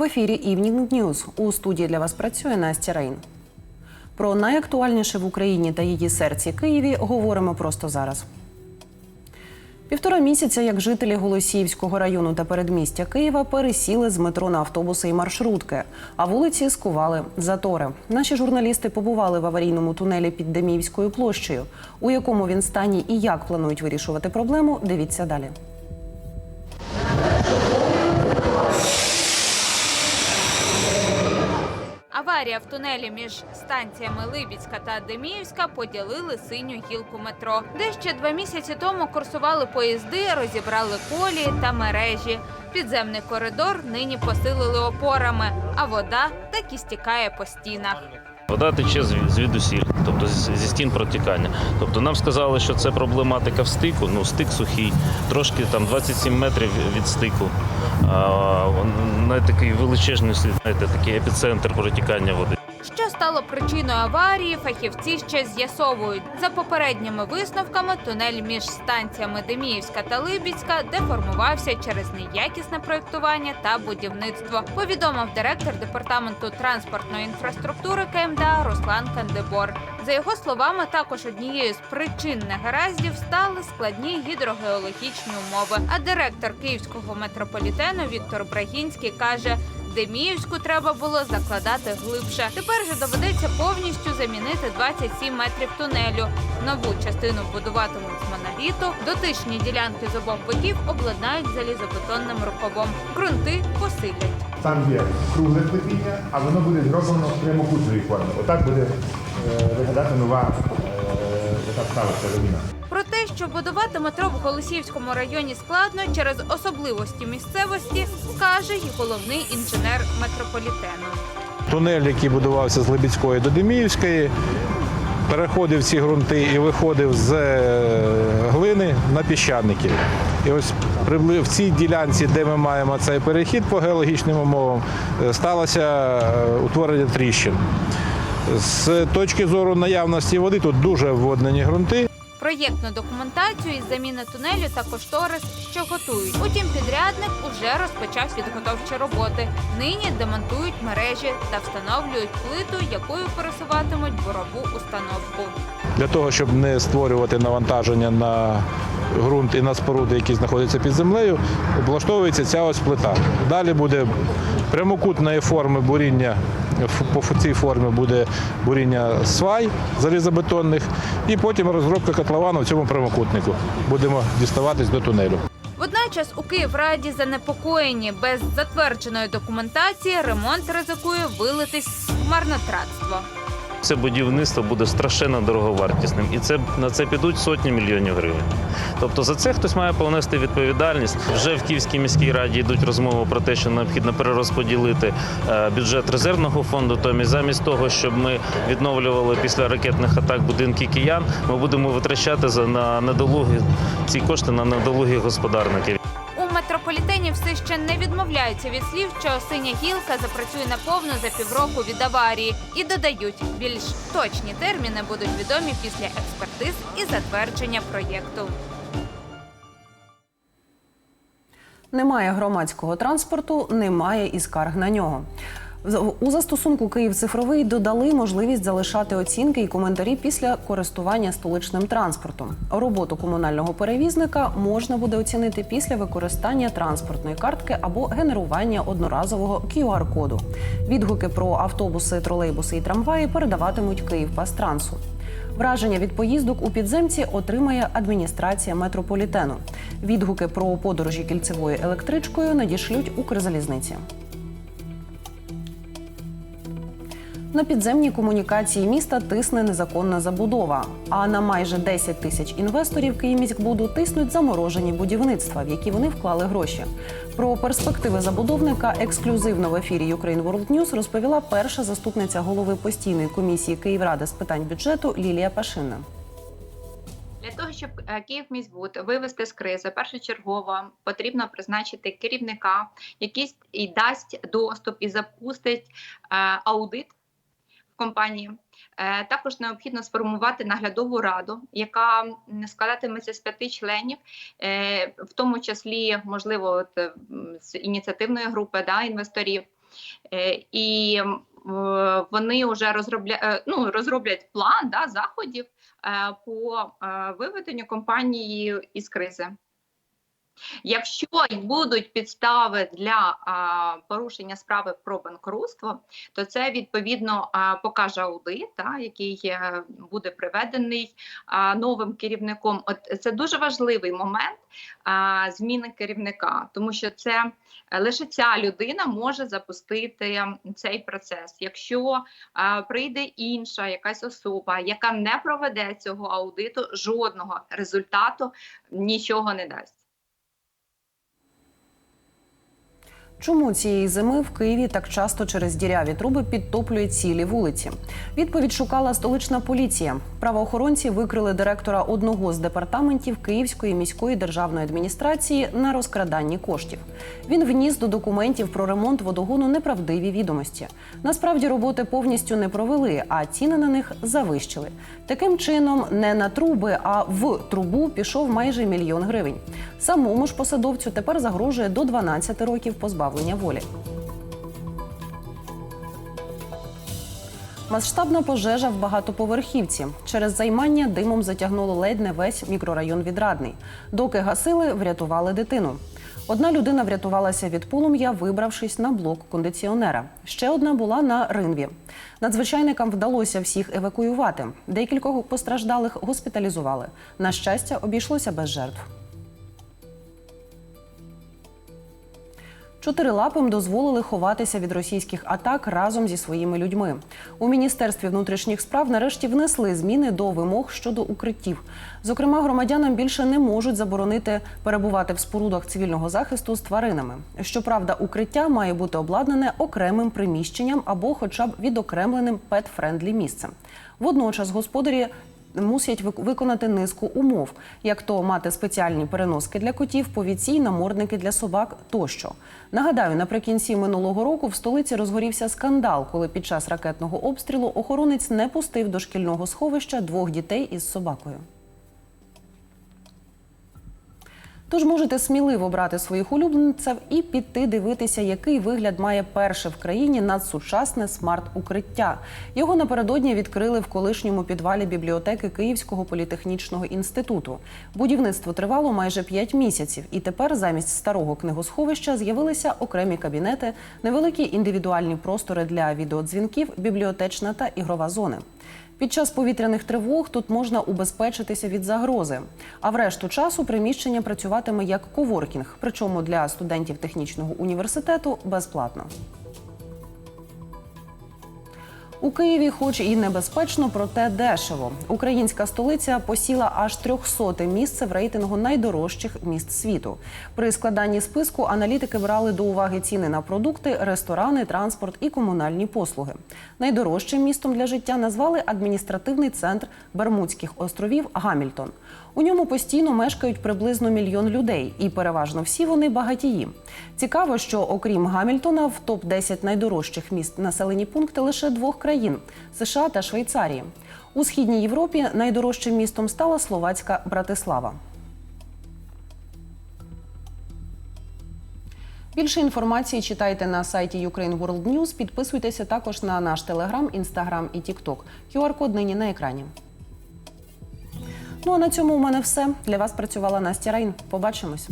В ефірі Evening News. У студії для вас працює Настя Рейн. Про найактуальніше в Україні та її серці Києві говоримо просто зараз. Півтора місяця, як жителі Голосіївського району та передмістя Києва пересіли з метро на автобуси і маршрутки, а вулиці скували затори. Наші журналісти побували в аварійному тунелі під Деміївською площею. У якому він стані і як планують вирішувати проблему, дивіться далі. Аварія в тунелі між станціями Либіцька та Деміївська поділили синю гілку метро, де ще два місяці тому курсували поїзди, розібрали колії та мережі. Підземний коридор нині посилили опорами, а вода так і стікає по стінах. Вода тече звідусіль, тобто зі стін протікання. Тобто нам сказали, що це проблематика в стику, ну стик сухий, трошки там 27 метрів від стику. А, он- такий величезний слід, знаєте, такий епіцентр протікання води. Стало причиною аварії, фахівці ще з'ясовують. За попередніми висновками, тунель між станціями Деміївська та Либіцька деформувався через неякісне проєктування та будівництво. Повідомив директор департаменту транспортної інфраструктури КМДА Руслан Кандебор. За його словами, також однією з причин негараздів стали складні гідрогеологічні умови. А директор київського метрополітену Віктор Брагінський каже. Деміївську треба було закладати глибше. Тепер же доведеться повністю замінити 27 метрів тунелю. Нову частину будуватимуть з моноліту. Дотичні ділянки з обох боків обладнають залізобетонним рукавом. Ґрунти посилять. Там є кругле плетіння, а воно буде зроблено в прямокутної форми. Отак буде е, виглядати нова е, така ставиться. Що будувати метро в Голосіївському районі складно через особливості місцевості, каже й головний інженер метрополітену. Тунель, який будувався з Лебідської до Деміївської, переходив ці ґрунти і виходив з е, глини на піщаники. І ось в цій ділянці, де ми маємо цей перехід по геологічним умовам, е, сталося е, утворення тріщин. З точки зору наявності води тут дуже вводнені ґрунти. Проєктну документацію із заміни тунелю та кошторис, що готують. Утім, підрядник уже розпочав підготовчі роботи. Нині демонтують мережі та встановлюють плиту, якою пересуватимуть бурову установку. Для того, щоб не створювати навантаження на ґрунт і на споруди, які знаходяться під землею, облаштовується ця ось плита. Далі буде прямокутної форми буріння, по цій формі буде буріння свай залізобетонних, і потім розробка котловану в цьому прямокутнику. Будемо діставатись до тунелю. Водночас у Київраді занепокоєні без затвердженої документації ремонт ризикує вилитись в марнотратство. Це будівництво буде страшенно дороговартісним, і це на це підуть сотні мільйонів гривень. Тобто за це хтось має понести відповідальність. Вже в Київській міській раді йдуть розмови про те, що необхідно перерозподілити е, бюджет резервного фонду. Тому замість того, щоб ми відновлювали після ракетних атак будинки киян, ми будемо витрачати за на недолугі ці кошти на недолугі господарників. Метрополітені все ще не відмовляються від слів, що синя гілка запрацює наповну за півроку від аварії, і додають, більш точні терміни будуть відомі після експертиз і затвердження проєкту. Немає громадського транспорту, немає і скарг на нього. У застосунку Київ цифровий додали можливість залишати оцінки і коментарі після користування столичним транспортом. Роботу комунального перевізника можна буде оцінити після використання транспортної картки або генерування одноразового QR-коду. Відгуки про автобуси, тролейбуси і трамваї передаватимуть Київпастрансу. Враження від поїздок у підземці отримає адміністрація метрополітену. Відгуки про подорожі кільцевою електричкою надішлють Укрзалізниці. На підземні комунікації міста тисне незаконна забудова. А на майже 10 тисяч інвесторів Київміськбуду тиснуть заморожені будівництва, в які вони вклали гроші. Про перспективи забудовника ексклюзивно в ефірі Ukraine World News розповіла перша заступниця голови постійної комісії Київради з питань бюджету Лілія Пашина. Для того, щоб е, Київміськбуд вивести з кризи, першочергово потрібно призначити керівника, який і дасть доступ і запустить е, аудит компанії. Е, Також необхідно сформувати наглядову раду, яка складатиметься з п'яти членів, е, в тому числі, можливо, от, з ініціативної групи да, інвесторів. Е, І вони вже розробля... ну, розроблять план да, заходів по виведенню компанії із кризи. Якщо й будуть підстави для а, порушення справи про банкрутство, то це відповідно а, покаже аудит, та, який е, буде приведений а, новим керівником. От це дуже важливий момент а, зміни керівника, тому що це е, лише ця людина може запустити цей процес. Якщо а, прийде інша якась особа, яка не проведе цього аудиту, жодного результату нічого не дасть. Чому цієї зими в Києві так часто через діряві труби підтоплюють цілі вулиці? Відповідь шукала столична поліція. Правоохоронці викрили директора одного з департаментів Київської міської державної адміністрації на розкраданні коштів. Він вніс до документів про ремонт водогону неправдиві відомості. Насправді роботи повністю не провели, а ціни на них завищили. Таким чином, не на труби, а в трубу пішов майже мільйон гривень. Самому ж посадовцю тепер загрожує до 12 років позбавлення волі. Масштабна пожежа в багатоповерхівці. Через займання димом затягнуло ледь не весь мікрорайон відрадний. Доки гасили, врятували дитину. Одна людина врятувалася від полум'я, вибравшись на блок кондиціонера. Ще одна була на ринві. Надзвичайникам вдалося всіх евакуювати. Декількох постраждалих госпіталізували. На щастя, обійшлося без жертв. Чотирилапим дозволили ховатися від російських атак разом зі своїми людьми. У міністерстві внутрішніх справ нарешті внесли зміни до вимог щодо укриттів. Зокрема, громадянам більше не можуть заборонити перебувати в спорудах цивільного захисту з тваринами. Щоправда, укриття має бути обладнане окремим приміщенням або, хоча б відокремленим пет-френдлі місцем. Водночас господарі мусять виконати низку умов, як то мати спеціальні переноски для котів, повіці, намордники для собак тощо. Нагадаю, наприкінці минулого року в столиці розгорівся скандал, коли під час ракетного обстрілу охоронець не пустив до шкільного сховища двох дітей із собакою. Тож можете сміливо брати своїх улюбленців і піти дивитися, який вигляд має перше в країні надсучасне смарт-укриття. Його напередодні відкрили в колишньому підвалі бібліотеки Київського політехнічного інституту. Будівництво тривало майже 5 місяців, і тепер замість старого книгосховища з'явилися окремі кабінети, невеликі індивідуальні простори для відеодзвінків, бібліотечна та ігрова зони. Під час повітряних тривог тут можна убезпечитися від загрози. А в решту часу приміщення працюватиме як коворкінг, причому для студентів технічного університету безплатно. У Києві, хоч і небезпечно, проте дешево. Українська столиця посіла аж 300 місце в рейтингу найдорожчих міст світу. При складанні списку аналітики брали до уваги ціни на продукти, ресторани, транспорт і комунальні послуги. Найдорожчим містом для життя назвали адміністративний центр Бермудських островів Гамільтон. У ньому постійно мешкають приблизно мільйон людей, і переважно всі вони багатії. Цікаво, що окрім Гамільтона, в топ 10 найдорожчих міст населені пункти лише двох країн США та Швейцарії. У східній Європі найдорожчим містом стала словацька Братислава. Більше інформації читайте на сайті Ukraine World News. Підписуйтеся також на наш телеграм, інстаграм і тікток. QR-код нині на екрані. Ну а на цьому у мене все. Для вас працювала Настя Райн. Побачимось.